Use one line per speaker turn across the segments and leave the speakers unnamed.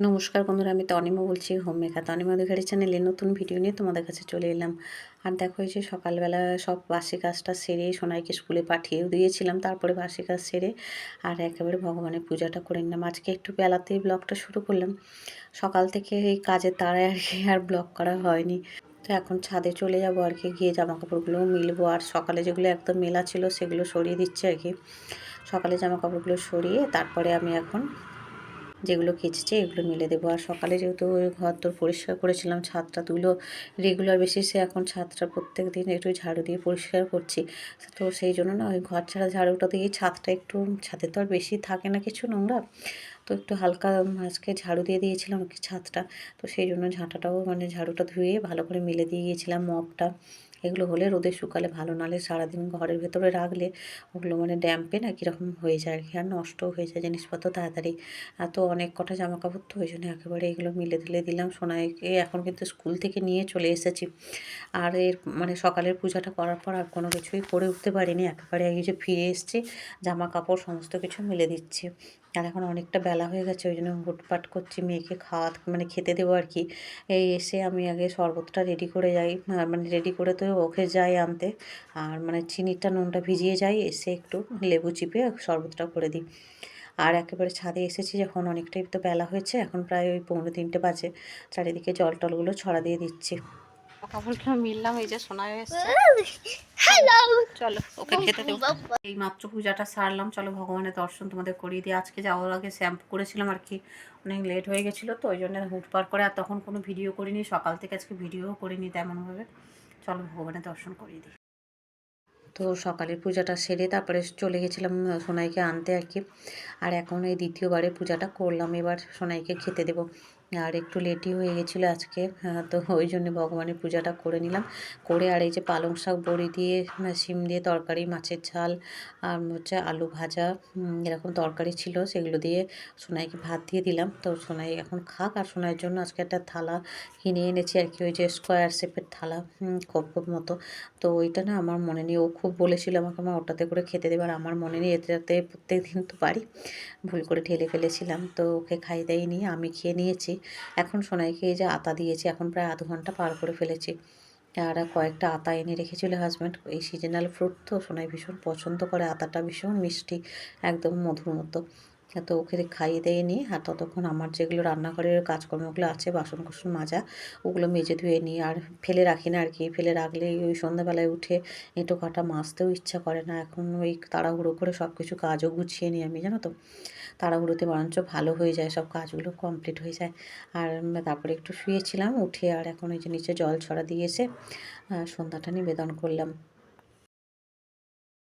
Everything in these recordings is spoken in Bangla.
নমস্কার বন্ধুরা, আমি তনিমা বলছি হোম মেকার তনিমা ঘাড়ি চ্যানেলে নতুন ভিডিও নিয়ে তোমাদের কাছে চলে এলাম। আর দেখো এই যে সকালবেলা সব বাসি কাজটা সেরে সোনাইকে স্কুলে পাঠিয়েও দিয়েছিলাম, তারপরে বাসি কাজ সেরে আর একেবারে ভগবানের পূজাটা করে নিলাম। আজকে একটু বেলাতেই ব্লগটা শুরু করলাম। সকাল থেকে এই কাজের তাড়ায় আর কি আর ব্লগ করা হয়নি। তো এখন ছাদে চলে যাব আর কি, গিয়ে জামা কাপড়গুলোও মিলবো। আর সকালে যেগুলো একদম মেলা ছিল সেগুলো সরিয়ে দিচ্ছে আর কি। সকালে জামা কাপড়গুলো সরিয়ে তারপরে আমি এখন যেগুলো কেচেছে এগুলো মেলে দেবো। আর সকালে যেহেতু ওই ঘর তোর পরিষ্কার করেছিলাম ছাদটা তুলো রেগুলার বেসিসে এখন ছাদটা প্রত্যেক দিন একটু ঝাড়ু দিয়ে পরিষ্কার করছি। তো সেই জন্য না ওই ঘর ছাড়া ঝাড়ুটা দিয়ে ছাদটা একটু, ছাদে তো আর বেশি থাকে না কিছু নোংরা। তো একটু হালকা আজকে ঝাড়ু দিয়ে দিয়েছিলাম ছাদটা। তো সেই জন্য ঝাঁটাটাও মানে ঝাড়ুটা ধুয়ে ভালো করে মেলে দিয়ে গিয়েছিলাম মপটা এগুলো হলে রোদে শুকালে ভালো, নালে সারাদিন ঘরের ভেতরে রাখলে ওগুলো মানে ড্যাম্পে না কীরকম হয়ে যায় আর কি, আর নষ্টও হয়ে যায় জিনিসপত্র তাড়াতাড়ি। তো অনেক কটা জামা কাপড় তো ওই জন্য একেবারে এগুলো মিলে দিলে দিলাম, সোনাইকে এখন কিন্তু স্কুল থেকে নিয়ে চলে এসেছি। আর এর মানে সকালের পূজাটা করার পর আর কোনো কিছুই করে উঠতে পারিনি, একেবারে এই যে ফিরে এসছে জামা কাপড় সমস্ত কিছু মিলে দিচ্ছি। আর এখন অনেকটা বেলা হয়ে গেছে, ওই জন্য হুটপাট করছি, মেয়েকে খাওয়া মানে খেতে দেবো আর কি। এই এসে আমি আগে শরবতটা রেডি করে যাই মানে রেডি করে তো ওকে যাই আনতে, আর মানে চিনিটা, নুনটা ভিজিয়ে যাই, এসে একটু লেবু চিপে শরবতটা করে দিই। আর একেবারে ছাদে এসেছি যখন অনেকটাই তো বেলা হয়েছে, এখন প্রায় ওই পনেরো তিনটে বাজে, চারিদিকে জল টলগুলো ছড়া দিয়ে দিচ্ছি। কাপড়গুলো মিললাম এই যে সোনা এসছে। চলো ওকে খেতে দেবো। এই মাত্র পূজাটা সারলাম চলো ভগবানের দর্শন তোমাদের করিয়ে দিই। আজকে যাওয়ার আগে শ্যাম্পু করেছিলাম আর কি অনেক লেট হয়ে গেছিল তো ওই জন্য হুট পার করে আর তখন কোনো ভিডিও করিনি সকাল থেকে আজকে ভিডিও করিনি তেমনভাবে। চলো ভগবানের দর্শন করিয়ে দিই। তো সকালের পূজাটা সেরে তারপরে চলে গেছিলাম সোনাইকে আনতে আর কি আর এখন এই দ্বিতীয়বারে পূজাটা করলাম এবার সোনাইকে খেতে দেবো। আর একটু লেটই হয়ে গেছিল আজকে তো ওই জন্য ভগবানের পূজাটা করে নিলাম। করে আর এই যে পালং শাক, বড়ি দিয়ে শিম দিয়ে তরকারি, মাছের ঝাল, আর হচ্ছে আলু ভাজা এরকম তরকারি ছিল, সেগুলো দিয়ে সোনাইকে ভাত দিয়ে দিলাম। তো সোনাই এখন খাক, আর সোনাইয়ের জন্য আজকে একটা থালা কিনে এনেছি আর কি, ওই যে স্কোয়ার শেপের থালা কপ মতো। তো ওইটা না আমার মনে নেই, ও খুব বলেছিল আমাকে আমার ওটাতে করে খেতে দেবে। আর আমার মনে নেই, এটাতে প্রত্যেক দিন তো পারি। ভুল করে ঢেলে ফেলেছিলাম, তো ওকে খাই দাই নিয়ে আমি খেয়ে নিয়েছি। এখন সোনাইকে এই যে আতা দিয়েছি, এখন প্রায় আধ ঘণ্টা পার করে ফেলেছি। আর কয়েকটা আতা এনে রেখেছিল হাজব্যান্ড এই সিজনাল ফ্রুট তো সোনাই ভীষণ পছন্দ করে, আতাটা ভীষণ মিষ্টি, একদম মধুর মতো। তো ওকে খাইয়ে দিয়ে নিই আর ততক্ষণ আমার যেগুলো রান্নাঘরের কাজকর্মগুলো আছে, বাসন কুসন মাজা, ওগুলো মেজে ধুয়ে নিই। আর ফেলে রাখি না আর কি, ফেলে রাখলে ওই সন্ধ্যাবেলায় উঠে এঁটো কাটা মাজতেও ইচ্ছা করে না। এখন ওই তাড়াহুড়ো করে সব কিছু কাজও গুছিয়ে নিই আমি, জানো তো। তাড়াহুড়োতে বরঞ্চ ভালো হয়ে যায়, সব কাজগুলো কমপ্লিট হয়ে যায়। আর তারপরে একটু শুয়েছিলাম, উঠে আর এখন ওই যে নিচে জল ছড়া দিয়ে এসে সন্ধ্যাটা নিবেদন করলাম।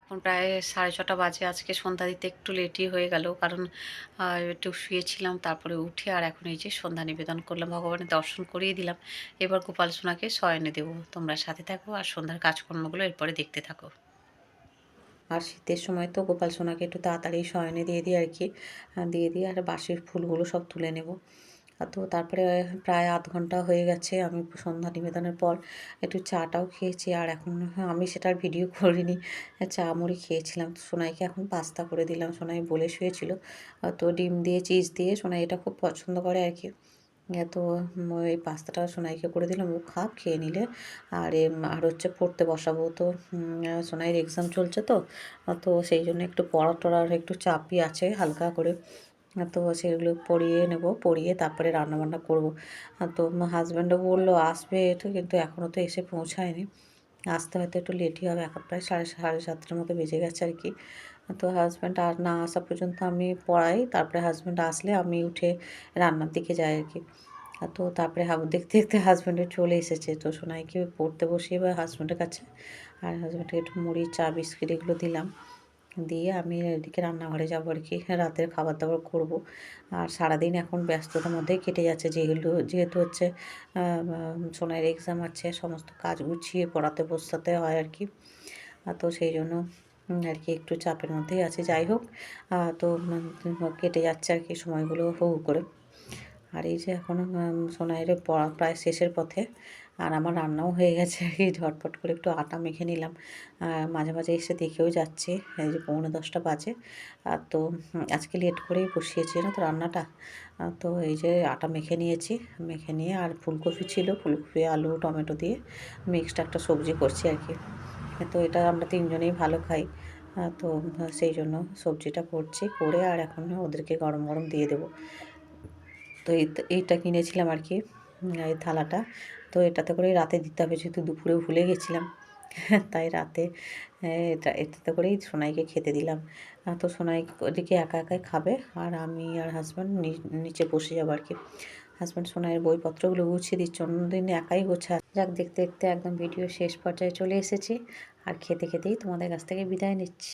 এখন প্রায় সাড়ে ছটা বাজে, আজকে সন্ধ্যা দিতে একটু লেটই হয়ে গেল, কারণ একটু শুয়েছিলাম, তারপরে উঠে আর এখন এই যে সন্ধ্যা নিবেদন করলাম, ভগবানের দর্শন করিয়ে দিলাম। এবার গোপাল সোনাকে শয়নে দেবো, তোমরা সাথে থাকো আর সন্ধ্যার কাজকর্মগুলো এরপরে দেখতে থাকো। আর শীতের সময় তো গোপাল সোনাকে একটু তাড়াতাড়ি শয়নে দিয়ে দিই আর কি। দিয়ে দিই আর বাসির ফুলগুলো সব তুলে নেব। তো তারপরে প্রায় আধ ঘণ্টা হয়ে গেছে, আমি সন্ধ্যা নিবেদনের পর একটু চাটাও খেয়েছি আর এখন আমি সেটার ভিডিও করিনি। চা মুড়ি খেয়েছিলাম। তো সোনাইকে এখন পাস্তা করে দিলাম। সোনাই বলে শুয়েছিল। তো ডিম দিয়ে, চিজ দিয়ে সোনাই এটা খুব পছন্দ করে আর কি। তো এই পাস্তাটা সোনাইকে করে দিলাম, ও খা খেয়ে নিলে। আর আর হচ্ছে পড়তে বসাবো তো সোনাইয়ের এক্সাম চলছে তো তো সেই জন্য একটু পড়া টড়ার একটু চাপই আছে, হালকা করে। তো সেগুলো পড়িয়ে নেব, পড়িয়ে তারপরে রান্নাবান্না করব। তো হাজব্যান্ডও বলল, আসবে তো, কিন্তু এখনও তো এসে পৌঁছায়নি। আসতে হয়তো একটু লেটই হবে, এখন প্রায় সাড়ে সাড়ে সাতটার মতো বেজে গেছে আর কি। তো হাজব্যান্ড আর না আসা পর্যন্ত আমি পড়াই। তারপরে হাজব্যান্ড আসলে আমি উঠে রান্নার দিকে যাই আর কি তো তারপরে দেখতে দেখতে হাজব্যান্ডের চলে এসেছে। তো সোনাইকে পড়তে বসিয়ে বা হাজব্যান্ডের কাছে আর হাজব্যান্ডকে একটু মুড়ি, চা, বিস্কিট এগুলো দিলাম। দিয়ে আমি এদিকে রান্নাঘরে যাব আর কি রাতের খাবার দাবার করব। আর সারাদিন এখন ব্যস্ততার মধ্যেই কেটে যাচ্ছে। যেগুলো যেহেতু হচ্ছে সোনাইয়ের এক্সাম আছে, সমস্ত কাজ গুছিয়ে পড়াতে বসাতে হয় আর কি তো সেই জন্য আর কি একটু চাপের মধ্যেই আছে। যাই হোক তো কেটে যাচ্ছে আর কি সময়গুলো হু করে। আর এই যে এখন সোনাইয়ের পড়া প্রায় শেষের পথে, আর আমার রান্নাও হয়ে গেছে আর কি। ঝটপট করে একটু আটা মেখে নিলাম। মাঝে মাঝে এসে দেখেও যাচ্ছে, এই যে পৌনে দশটা বাজে। আর তো আজকে লেট করেই বসিয়েছি না তো রান্নাটা? তো এই যে আটা মেখে নিয়েছি, মেখে নিয়ে আর ফুলকপি ছিল, ফুলকপি, আলু, টমেটো দিয়ে মিক্সড একটা সবজি করছি আর কি। তো এটা আমরা তিনজনেই ভালো খাই। তো সেই জন্য সবজিটা করছি, করে আর এখন ওদেরকে গরম গরম দিয়ে দেবো। তো এই, এইটা কিনেছিলাম আর কি এই থালাটা। তো এটাতে করে রাতে দিতে হবে, যেহেতু দুপুরে ভুলে গেছিলাম। তাই রাতে এটা, এটাতে করেই সোনাইকে খেতে দিলাম। তো সোনাই ওদিকে একা একাই খাবে, আর আমি আর হাজব্যান্ড নিচে বসে যাব আর কি। হাজব্যান্ড সোনাইয়ের বইপত্রগুলো গুছিয়ে দিচ্ছে। অন্যদিন একাই গোছা। যাক, দেখতে দেখতে একদম ভিডিও শেষ পর্যায়ে চলে এসেছি। আর খেতে খেতেই তোমাদের কাছ থেকে বিদায় নিচ্ছি।